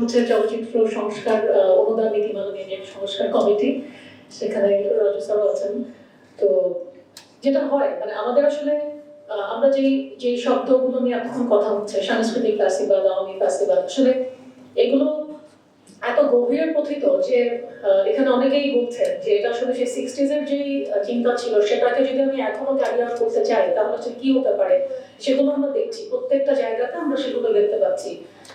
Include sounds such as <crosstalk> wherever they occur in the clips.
হচ্ছে চলচ্চিত্র সংস্কার অনুদান নীতিমালা নিয়ে সংস্কার কমিটি, সেখানে রাজু আছেন। তো যেটা হয় মানে আমাদের আসলে আমরা যেই যেই শব্দগুলো নিয়ে এখন কথা হচ্ছে, সাংস্কৃতিক ফ্যাসিবাদ, আওয়ামী ফ্যাসিবাদ, আসলে এগুলো এত গভীর পথিত যে এখানে অনেকেই বলছেন যে এটা আসলে সেই সিক্সটিজ এর যেই চিন্তা ছিল, সেটাকে যদি আমি এখনও ক্যারি আউট করতে চাই, তাহলে হচ্ছে কি হতে পারে? সেগুলো আমরা দেখছি। প্রত্যেকটা জায়গাতে আমরা সেগুলো দেখতে পাচ্ছি।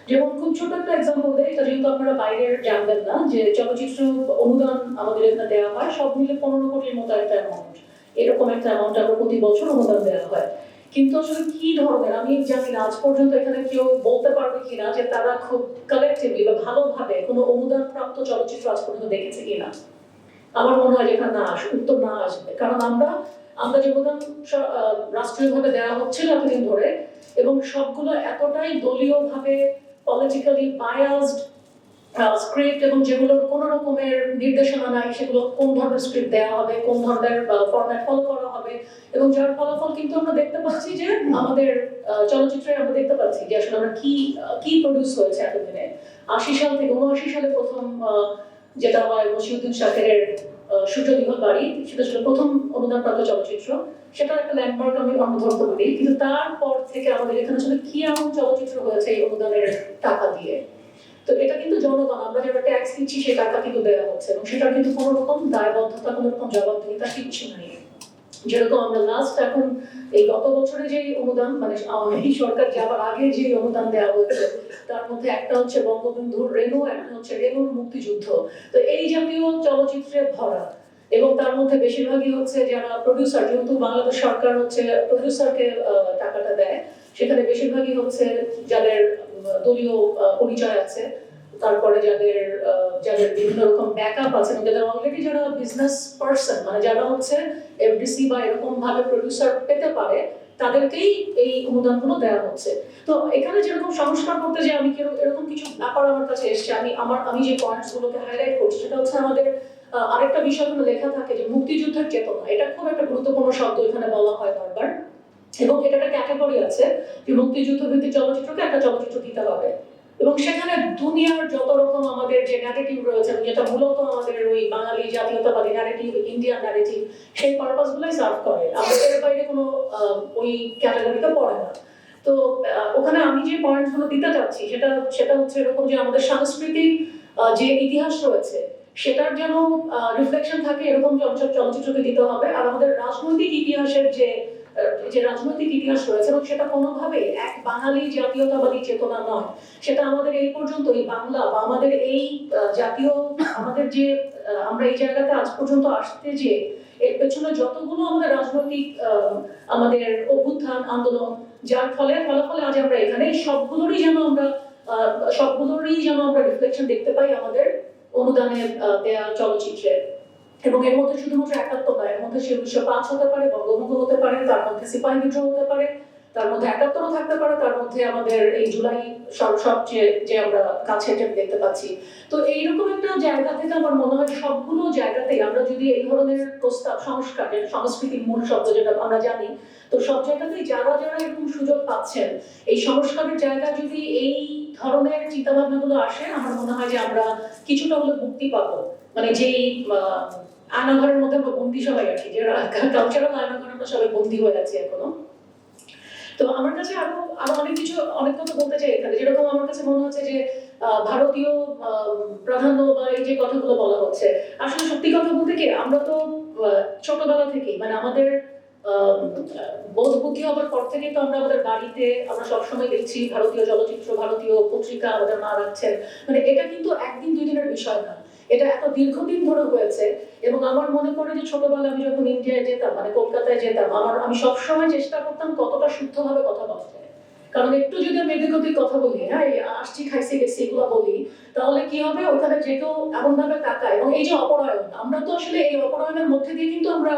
যেমন খুব ছোট একটা এক্সাম্পল দেয় এটা যেহেতু আপনারা বাইরের জানবেন না, যে চলচ্চিত্র অনুদান আমাদের এখানে দেওয়া হয়, সব মিলে পনেরো কোটির মতো একটা অ্যামাউন্ট এরকম একটা অ্যামাউন্ট আমরা প্রতি বছর অনুদান দেওয়া হয়। কিন্তু আসলে কি ধরনের? আমি জানি না, আজ পর্যন্ত এখানে কেউ বলতে পারবে কিনা যে তারা খুব কালেক্টিভলি বা ভালোভাবে কোনো অনুদান প্রাপ্ত চলচ্চিত্র আজ পর্যন্ত দেখেছে কিনা। আমার মনে হয় এখানে না আসবে উত্তর না আসবে। কারণ আমরা আমরা যে অনুদান রাষ্ট্রীয়ভাবে দেওয়া হচ্ছিল এতদিন ধরে এবং সবগুলো এতটাই দলীয়ভাবে পলিটিক্যালি বায়াসড স্ক্রিপ্ট এবং যেগুলোর কোনো রকমের নির্দেশনা নাই সেগুলো কোন ধরনের স্ক্রিপ্ট দেওয়া হবে কোন ধরনের ফরম্যাট ফলো করা হবে এবং যার ফলাফল কিন্তু আমরা দেখতে পাচ্ছি যে আমাদের চলচ্চিত্রে আমরা দেখতে পাচ্ছি যে আসলে আমরা কি কি প্রডিউস হয়েছে এতদিনে। আশি সাল থেকে উনআশি সালে প্রথম যেটা হয় মসিউদ্দিন শাকেরের আহ, সূর্য দিঘল বাড়ি সেটা ছিল প্রথম অনুদানপ্রাপ্ত চলচ্চিত্র। সেটা একটা ল্যান্ডমার্ক আমি ধরতে পারি কিন্তু তারপর থেকে আমাদের এখানে আসলে কি এমন চলচ্চিত্র হয়েছে এই অনুদানের টাকা দিয়ে? তো এটা কিন্তু জনগণ, আমরা যারা ট্যাক্স দিচ্ছি সেই টাকা কিন্তু দেওয়া হচ্ছে এবং সেটার কিন্তু কোনো রকম দায়বদ্ধতা, কোনো রকম জবাবদিহিতা কিচ্ছু নাই। যেরকম আমরা লাস্ট এখন এই গত বছরে যে অনুদান মানে এই সরকার যাওয়ার আগে যে অনুদান দেওয়া হয়েছে, তার মধ্যে একটা হচ্ছে বঙ্গবন্ধুর রেণু, একটা হচ্ছে রেণুর মুক্তিযুদ্ধ। তো এই জাতীয় চলচ্চিত্রে ভরা এবং তার মধ্যে বেশিরভাগই হচ্ছে যারা প্রডিউসার যেহেতু বাংলাদেশ সরকার হচ্ছে প্রডিউসারকে টাকাটা দেয় সেখানে বেশিরভাগই হচ্ছে যাদের দলীয় পরিচয় আছে, তারপরে যাদের যাদের বিভিন্ন রকম ব্যাকআপ আছে যাদের অলরেডি যারা বিজনেস পার্সন মানে যারা হচ্ছে এফডিসি বা এরকম ভাবে প্রডিউসার পেতে পারে, তাদেরকেই এই অনুদানগুলো দেওয়া হচ্ছে। তো এখানে যেরকম সংস্কার করতে যে আমি এরকম কিছু ব্যাপার আমার কাছে এসছে, আমি, আমার, আমি যে পয়েন্টস গুলোকে হাইলাইট করছি, সেটা হচ্ছে আমাদের আরেকটা বিষয় লেখা থাকে যে মুক্তিযুদ্ধের চেতনা। এটা খুব একটা গুরুত্বপূর্ণ শব্দ এখানে বলা হয় বারবার। এবং এটা একটা ক্যাটাগরি আছে যে মুক্তিযুদ্ধ ভিত্তিক চলচ্চিত্রকে একটা চলচ্চিত্র দিতে হবে। এবং সেখানে দুনিয়ার যত রকম আমাদের যে ন্যারেটিভ রয়েছে যেটা মূলত আমাদের ওই বাঙালি জাতীয়তাবাদী ন্যারেটিভ ইন্ডিয়ান ন্যারেটিভ সেই পারপাস গুলোই সার্ভ করে। আমাদের বাইরে কোনো ওই ক্যাটাগরিতে পড়ে না। তো ওখানে আমি যে পয়েন্টগুলো দিতে চাচ্ছি, সেটা সেটা হচ্ছে এরকম যে আমাদের সাংস্কৃতিক যে ইতিহাস রয়েছে, সেটার যেন রিফ্লেকশন থাকে এরকম চলচ্চিত্রকে দিতে হবে। আর আমাদের রাজনৈতিক ইতিহাসের যে যে রাজনৈতিক ইতিহাস রয়েছে এবং সেটা কোনোভাবে এক বাঙালি জাতীয়তাবাদী চেতনা নয়। সেটা আমাদের এই পর্যন্ত এই বাংলা বা আমাদের এই জাতীয়, আমাদের যে আমরা এই জায়গাতে আজ পর্যন্ত আসতে যে, এর পেছনে যতগুলো আমাদের রাজনৈতিক আমাদের অভ্যুত্থান, আন্দোলন, যার ফলে, ফলাফলে আজ আমরা এখানে, সবগুলোরই যেন আমরা সবগুলোরই যেন আমরা রিফ্লেকশন দেখতে পাই আমাদের অনুদানের দেয়া চলচ্চিত্রে। এবং এর মধ্যে শুধুমাত্র একাত্তর নয়, এর মধ্যে সে উনিশশো পাঁচ হতে পারে, বঙ্গবন্ধু হতে পারে, তার মধ্যে সিপাহী বিদ্রোহ হতে পারে, তার মধ্যে একাত্তরও থাকতে পারে, তার মধ্যে আমাদের এই জুলাই সব- সবচেয়ে যে আমরা কাছে দেখতে পাচ্ছি। তো এইরকম একটা জায়গা থেকে আমার মনে হয় সবগুলো জায়গাতেই আমরা যদি এই ধরনের প্রস্তাব, সংস্কার সংস্কৃতির মূল শব্দ যেটা আমরা জানি, তো সব জায়গাতেই যারা যারা এরকম সুযোগ পাচ্ছেন, এই সংস্কারের জায়গা যদি এই ধরনের চিন্তাভাবনাগুলো আসে, আমার মনে হয় যে আমরা কিছুটা হলে মুক্তি পাবো। মানে যেই আয়নাঘরের মধ্যে আমরা বন্দি সবাই আছি, যে কালচারাল আয়নাঘরে আমরা সবাই বন্দি হয়ে আছি এখনও। তো আমার কাছে আরও আরও অনেক কিছু, অনেক কথা বলতে চাই এখানে। যেরকম আমার কাছে মনে হচ্ছে যে ভারতীয় প্রাধান্য বা এই যে কথাগুলো বলা হচ্ছে, আসলে সত্যি কথা বলতে কি, আমরা তো ছোটবেলা থেকেই মানে আমাদের বোধ বুদ্ধি হবার পর থেকে তো আমরা আমাদের বাড়িতে আমরা সবসময় দেখছি ভারতীয় চলচ্চিত্র, ভারতীয় পত্রিকা আমাদের মা রাখছেন। মানে এটা কিন্তু একদিন দুই দিনের বিষয় না। এটা এত দীর্ঘদিন ধরে হয়েছে এবং আমার মনে পড়ে যে ছোটবেলায় আমি যখন ইন্ডিয়ায় যেতাম মানে কলকাতায় যেতাম, আমার, আমি সবসময় চেষ্টা করতাম কতটা শুদ্ধভাবে কথা বলা যায় কারণ একটু যদি আমি এদিক কথা বলি হ্যাঁ আসছি, খাইছি, গেছি, এগুলো বলি, তাহলে কি হবে? ওখানে যে কেউ এমন ভাবে তাকায় এবং এই যে অপরায়ণ, আমরা তো আসলে এই অপরায়ণের মধ্যে দিয়ে কিন্তু আমরা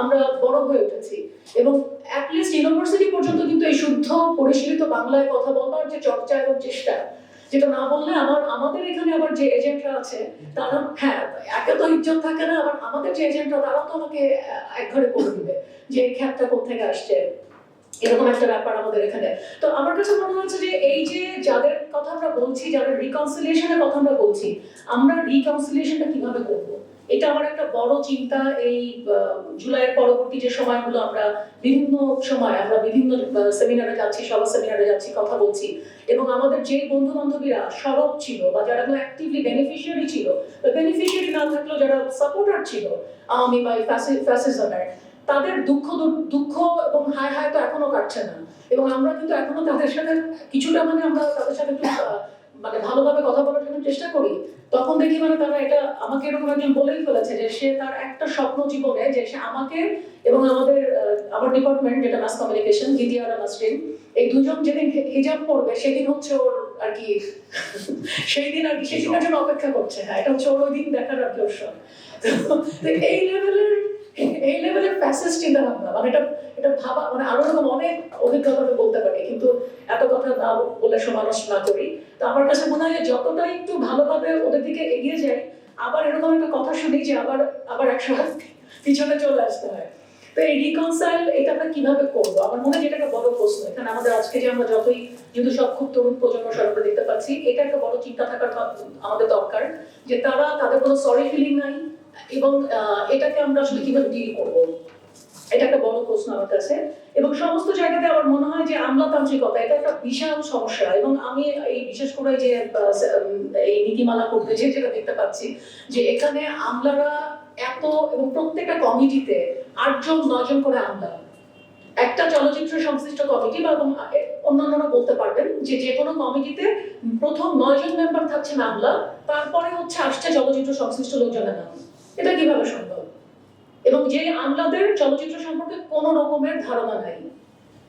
আমরা বড় হয়ে উঠেছি। এবং অ্যাটলিস্ট ইউনিভার্সিটি পর্যন্ত কিন্তু এই শুদ্ধ, পরিশীলিত বাংলায় কথা বলবার যে চর্চা এবং চেষ্টা যেটা না বললে আমার, আমাদের এখানে আবার যে এজেন্টরা আছে, তারা হ্যাঁ একে তো ইজ্জত থাকে না, আবার আমাদের যে এজেন্টরা, তারাও তো আমাকে এক ঘরে করে দিবে যে এই খ্যাপটা কোথেকে আসছে। এরকম একটা ব্যাপার আমাদের এখানে। তো আমার কাছে মনে হচ্ছে যে এই যে যাদের কথা আমরা বলছি যাদের রিকনসিলিয়েশনের কথা আমরা বলছি, আমরা রিকনসিলিয়েশনটা কীভাবে করব? এটা আমার একটা বড় চিন্তা এই জুলাইয়ের পরবর্তী যে সময়গুলো আমরা বিভিন্ন সময় আমরা বিভিন্ন সেমিনারে যাচ্ছি সভা সেমিনারে যাচ্ছি, কথা বলছি। এবং আমাদের যে বন্ধু বান্ধবীরা সরব ছিল বা যারা অ্যাক্টিভলি বেনিফিশিয়ারি ছিল বেনিফিশিয়ারি না থাকলেও যারা সাপোর্টার ছিল আওয়ামী বা ফ্যাসিজমের তাদের দুঃখ দুঃখ এবং হায় হায় তো এখনও কাটছে না। এবং আমরা কিন্তু এখনও তাদের সাথে কিছুটা মানে আমরা তাদের সাথে মানে ভালোভাবে কথা বলার জন্য চেষ্টা করি তখন দেখি মানে তারা এটা আমাকে এরকম একজন বলেই ফেলেছে যে সে তার একটা স্বপ্ন জীবনে যে সে আমাকে এবং আমাদের আমার ডিপার্টমেন্ট যেটা মাস কমিউনিকেশন গিদিয়ারা নাসরিন এই দুজন যেদিন হিজাব পড়বে সেদিন হচ্ছে ওর আর কি <laughs> সেই দিন আর কি সেই দিনের জন্য অপেক্ষা করছে হ্যাঁ এটা হচ্ছে ওর ওই দিন দেখার আর কি ওর <laughs> এই লেভেলের এই প্যাসেজ চিন্তা ভাবনা মানে এটা এটা ভাবা মানে আরও রকম অনেক অভিজ্ঞতা বলতে পারি, কিন্তু এত কথা না বলে সমালোচ না করি। তো আমার কাছে মনে হয় যতটা একটু ভালোভাবে ওদের দিকে এগিয়ে যাই, আবার এরকম একটা কথা শুনি যে আবার আবার একশো হাত পিছনে চলে আসতে হয়। তো এই রিকনসাইল এটা আমরা কীভাবে করব? আমার মনে হয় এটা একটা বড় প্রশ্ন। এখানে আমাদের আজকে যে আমরা যতই যেহেতু সব খুব তরুণ প্রজন্ম আমরা দেখতে পাচ্ছি, এটা একটা বড় চিন্তা থাকার আমাদের দরকার যে তারা তাদের কোনো সরি ফিলিং নাই এবং এটাকে আমরা আসলে কীভাবে ডিল করব? এটা একটা বড় প্রশ্ন আমার কাছে। এবং সমস্ত জায়গাতে আমার মনে হয় যে আমলাতান্ত্রিকতা, এটা একটা বিশাল সমস্যা। এবং আমি এই বিশেষ করে যে এই নীতিমালা করতে যে, যেটা দেখতে পাচ্ছি, যে এখানে আমলারা এত এবং প্রত্যেকটা কমিটিতে আটজন, নয়জন করে আমলা। একটা চলচ্চিত্র সংশ্লিষ্ট কমিটি বা এবং অন্যান্যরা বলতে পারবেন যে যে কোনো কমিটিতে প্রথম নয়জন মেম্বার থাকছেন আমলা, তারপরে হচ্ছে আসছে চলচ্চিত্র সংশ্লিষ্ট লোকজনের নাম। এটা কীভাবে সম্ভব? এবং যে আমলাদের চলচ্চিত্র সম্পর্কে কোনো রকমের ধারণা নাই।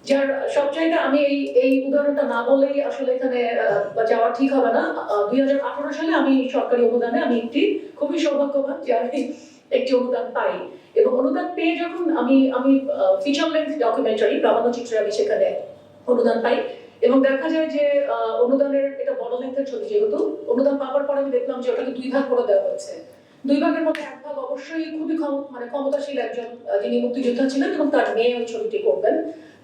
যার সব জায়গায় আমি এই এই উদাহরণটা না বলেই আসলে এখানে যাওয়া ঠিক হবে না। দুই হাজার আঠারো সালে আমি সরকারি অনুদানে আমি একটি খুবই সৌভাগ্যবান যে আমি একটি অনুদান পাই। এবং অনুদান পেয়ে যখন আমি আমি ফিচার লেন্থ ডকুমেন্টারি প্রামাণ্যচিত্রে আমি সেখানে অনুদান পাই। এবং দেখা যায় যে অনুদানের এটা বড় লেন্থের ছবি যেহেতু, অনুদান পাওয়ার পরে আমি দেখলাম যে ওটাকে দুই ভাগ করে দেওয়া হয়েছে। দুই ভাগের মধ্যে এক ভাগ অবশ্যই খুবই মানে ক্ষমতাশীল একজন যিনি মুক্তিযোদ্ধা ছিলেন এবং তার মেয়ে ওই ছবিটি করবেন।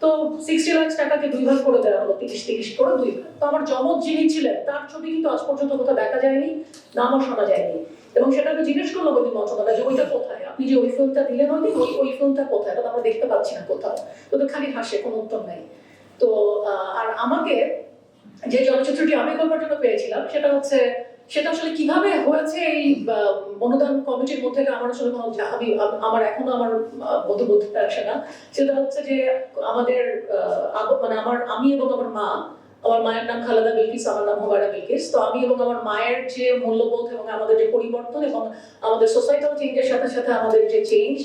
তো সিক্সটি লাখ টাকাকে দুই ভাগ করে দেওয়া হলো, তিরিশ তিরিশ করে দুই ভাগ। তো আমার জমজ যিনি ছিলেন, তার ছবি কিন্তু আজ পর্যন্ত কোথাও দেখা যায়নি, নামও শোনা যায়নি। এবং সেটাকে জিজ্ঞেস ওই দিন মন্ত্রণালয় যে ওইটা কোথায়? আপনি যে ওই ফিল্মটা দিলেন ওই ওই ওই ফিল্মটা কোথায়? এটা আমরা দেখতে পাচ্ছি না কোথাও। তো তো খালি হাসে, কোনো উত্তর নাই। তো আর আমাকে যে চলচ্চিত্রটি আমি করবার জন্য পেয়েছিলাম, সেটা হচ্ছে সেটা আসলে কীভাবে হয়েছে এই অনুদান কমিটির মধ্যে আমার আসলে কোনো আমি আমার এখনও আমার মধ্যে আসে না। সেটা হচ্ছে যে আমাদের মানে আমার, আমি এবং আমার মা, আমার মায়ের নাম খালেদা বিলকিস, আমার নাম হুমায়রা বিলকিস। তো আমি এবং আমার মায়ের যে মূল্যবোধ এবং আমাদের যে পরিবর্তন এবং আমাদের সোসাইটাল চেঞ্জের সাথে সাথে আমাদের যে চেঞ্জ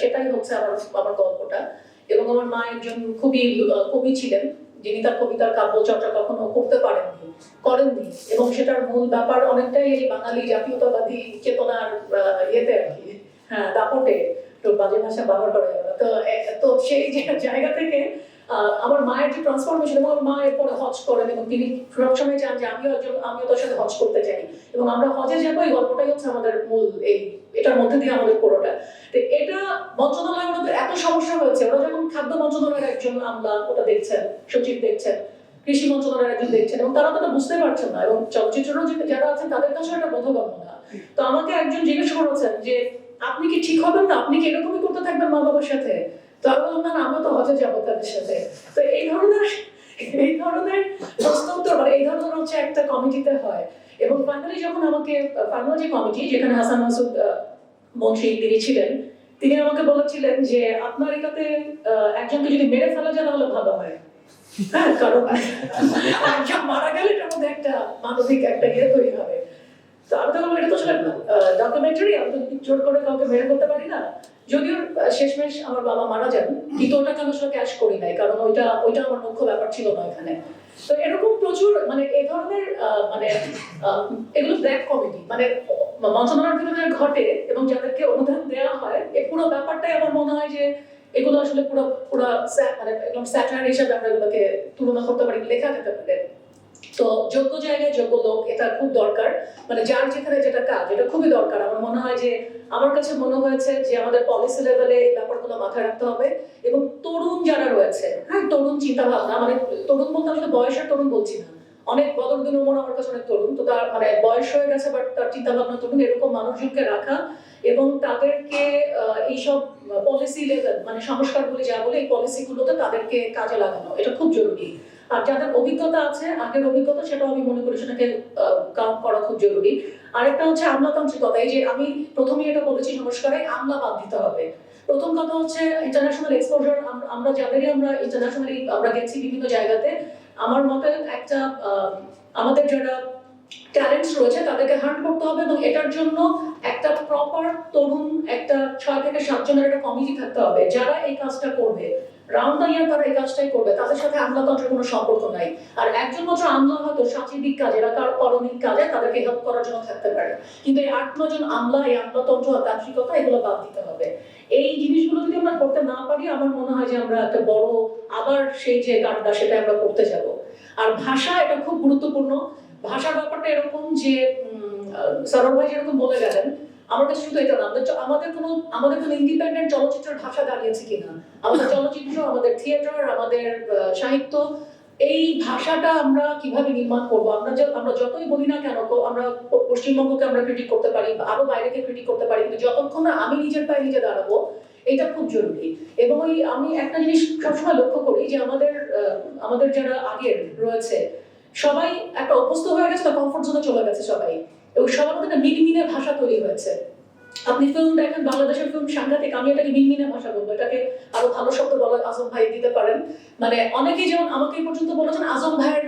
সেটাই হচ্ছে আমার আমার গল্পটা। এবং আমার মা একজন খুবই কবি ছিলেন। যিনি তার কবিতার কাব্য চর্চা কখনো করতে পারেননি, করেননি। এবং সেটার মূল ব্যাপার অনেকটাই এই বাঙালি জাতীয়তাবাদী চেতনার ইয়েতে আর কি হ্যাঁ দাপটে। তো বাজে ভাষা ব্যবহার করা যাবে তো তো সেই জায়গা থেকে আমার মায়ের যে ট্রান্সফরমেশন এবং মা এরপরে হজ করেন এবং তিনি সবসময় চান যে আমিও একজন, আমিও তার সাথে হজ করতে চাই। এবং আমরা হজে যাব, এই গল্পটাই হচ্ছে আমাদের মূল, এই, এটার মধ্যে দিয়ে আমাদের পুরোটা। তো এটা মন্ত্রণালয় ওনাদের এত সমস্যা হয়েছে। ওরা যখন খাদ্য মন্ত্রণালয়ের একজন আমলা ওটা দেখছেন, সচিব দেখছেন, কৃষি মন্ত্রণালয়ের একজন দেখছেন, এবং তারা তো বুঝতে পারছেন না, এবং চলচ্চিত্রেরও যে যারা আছেন, তাদের কাছেও এটা বোধগম্য না। তো আমাকে একজন জিজ্ঞেস করেছেন যে, আপনি কি ঠিক হবেন না? আপনি কি এরকমই করতে থাকবেন মা বাবার সাথে? তো বললাম না, তো হজে যাব তাদের সাথে। তো এই ধরনের এই ধরনের প্রশ্ন উত্তর মানে এই ধরনের হচ্ছে একটা কমিটিতে হয়। এবং ফাইনালি যখন আমাকে ফাইনাল যে কমিটি যেখানে হাসান মাসুদ মন্ত্রী তিনি ছিলেন তিনি আমাকে বলেছিলেন যে আপনার এটাতে একজনকে যদি মেরে ফেলা যায় তাহলে ভালো হয়। হ্যাঁ কারণ একজন মারা গেলে এটার মধ্যে একটা মানবিক একটা ইয়ে তৈরি হবে। তো আমি তো বললাম এটা তো আসলে ডকুমেন্টারি আমি তো জোর করে কাউকে করতে পারি না। যদিও শেষমেশ আমার বাবা মারা যান, কিন্তু ওটাকে ক্যাশ করি নাই, কারণ ওইটা ওইটা আমার মুখ্য ব্যাপার ছিল না এখানে। তো এরকম প্রচুর মানে এই ধরনের মানে এগুলো ব্ল্যাক কমেডি মানে মন্ত্রণালয়ের ভিতরে ঘটে এবং যাদেরকে অনুদান দেওয়া হয় এই পুরো ব্যাপারটাই আমার মনে হয় যে এগুলো আসলে পুরো পুরো মানে একদম স্যাটার হিসাবে আমরা এগুলোকে তুলনা করতে পারি, লেখা যেতে পারে। তো যোগ্য জায়গায় যোগ্য লোক, এটা খুব দরকার। মানে যার যেখানে যেটা কাজ, এটা খুবই দরকার। আমার মনে হয় যে, আমার কাছে মনে হয়েছে যে, আমাদের পলিসি লেভেলে এই ব্যাপারগুলো মাথায় রাখতে হবে। এবং তরুণ যারা রয়েছে হ্যাঁ তরুণ চিন্তা ভাবনা মানে তরুণ বলতে শুধু বয়সের তরুণ বলছি না। অনেক বদরদিন উমর আমার কাছে অনেক তরুণ, তো তার মানে বয়স হয়ে গেছে বাট তার চিন্তা ভাবনা তরুণ, এরকম মানুষজনকে রাখা এবং তাদেরকে এইসব পলিসি লেভেল মানে সংস্কারগুলি যা বলে, এই পলিসিগুলোতে তাদেরকে কাজে লাগানো, এটা খুব জরুরি। আর যাদের অভিজ্ঞতা আছে, আগের অভিজ্ঞতা সেটাও আমি মনে করি সেটাকে কাউন্ট করা খুব জরুরি। আরেকটা হচ্ছে আমলাতান্ত্রিকতা। এই যে আমি প্রথমেই এটা বলেছি সংস্কারে, আমলা বাদ দিতে হবে। প্রথম কথা হচ্ছে ইন্টারন্যাশনাল এক্সপোজার আমরা যাদেরই আমরা ইন্টারন্যাশনালি আমরা গেছি বিভিন্ন জায়গাতে, আমার মতে একটা আমাদের যারা ট্যালেন্টস রয়েছে তাদেরকে হান্ট করতে হবে এবং এটার জন্য একটা প্রপার তরুণ, একটা ছয় থেকে সাতজনের একটা কমিটি থাকতে হবে। যারা এই কাজটা করবে রাউন্ড দ্য তারা এই কাজটাই করবে, তাদের সাথে আমলাতন্ত্রের কোনো সম্পর্ক নাই। আর একজন মাত্র আমলা হয়তো সাচিবিক কাজে এলাকার করণিক কাজে তাদেরকে হেল্প করার জন্য থাকতে পারে। কিন্তু এই আট নজন আমলা, এই আমলাতন্ত্র আর তান্ত্রিকতা এগুলো বাদ দিতে হবে। এই জিনিসগুলো যদি আমরা করতে না পারি, আমার মনে হয় যে আমরা একটা বড়, আবার সেই যে গানটা সেটা আমরা করতে যাব। আর ভাষা এটা খুব গুরুত্বপূর্ণ। ভাষার ব্যাপারটা এরকম যে সরল ভাই যেরকম বলে গেলেন আমার কাছে শুধু এটা না আমাদের কোনো আমাদের কোনো ইন্ডিপেন্ডেন্ট চলচ্চিত্রের ভাষা দাঁড়িয়েছে কিনা, আমাদের চলচ্চিত্র, আমাদের থিয়েটার আমাদের সাহিত্য, এই ভাষাটা আমরা কীভাবে নির্মাণ করব? আমরা আমরা যতই বলি না কেন আমরা পশ্চিমবঙ্গকে আমরা ক্রিটিক করতে পারি, আরও বাইরেকে ক্রিটিক করতে পারি, কিন্তু যতক্ষণ না আমি নিজের পায়ে নিজে দাঁড়াবো, এটা খুব জরুরি। এবং ওই আমি একটা জিনিস সবসময় লক্ষ্য করি যে আমাদের আমাদের যারা আগের রয়েছে, সবাই একটা অভ্যস্ত হয়ে গেছে বা কমফোর্ট জোনে চলে গেছে সবাই। এবং সবার মধ্যে মিনমিনে ভাষা তৈরি হয়েছে। আপনি ফিল্ম দেখেন, বাংলাদেশের ফিল্ম সাংঘাতিক, আমি এটাকে মিনমিনে ভাষা বলব, এটাকে আরও ভালো শব্দ বলা আজম ভাই দিতে পারেন। মানে অনেকেই যেমন আমাকে পর্যন্ত বলেছেন, আজম ভাইয়ের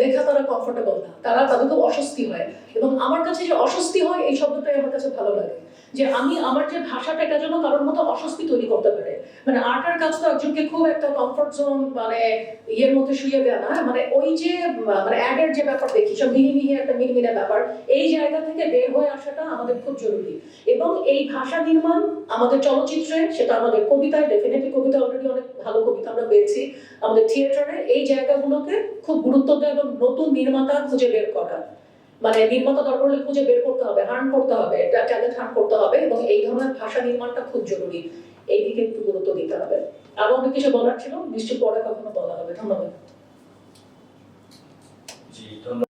লেখা তারা কমফোর্টেবল না। তারা তাদের খুব অস্বস্তি হয়। এবং আমার কাছে যে অস্বস্তি হয়, এই শব্দটাই আমার কাছে ভালো লাগে। যে আমি আমার যে ভাষাটা এটা যেন কারোর মতো অস্বস্তি তৈরি করতে পারে। মানে আর্টের কাজ তো একজনকে খুব একটা কমফোর্ট জোন মানে ইয়ের মধ্যে শুয়ে দেয় না। মানে ওই যে মানে অ্যাডের যে ব্যাপার দেখি, সব মিহি একটা মিনমিনে ব্যাপার, এই জায়গা থেকে বের হয়ে আসাটা আমাদের খুব জরুরি। এবং এই ভাষা নির্মাণ আমাদের চলচ্চিত্রে, সেটা আমাদের কবিতায় ডেফিনেটলি কবিতা অলরেডি অনেক ভালো কবিতা আমরা পেয়েছি। আমাদের থিয়েটারে এই জায়গাগুলোকে খুব গুরুত্ব দেওয়া এবং নতুন নির্মাতা খুঁজে বের করা। মানে নির্মাতা দরকার হলে খুঁজে বের করতে হবে, হার্ন করতে হবে, এটা ট্যালেন্ট হার্ন করতে হবে এবং এই ধরনের ভাষা নির্মাণটা খুব জরুরি। এই দিকে একটু গুরুত্ব দিতে হবে। আরও অনেক কিছু বলার ছিল নিশ্চয় পরে কখনো বলা হবে। ধন্যবাদ। জি, ধন্যবাদ।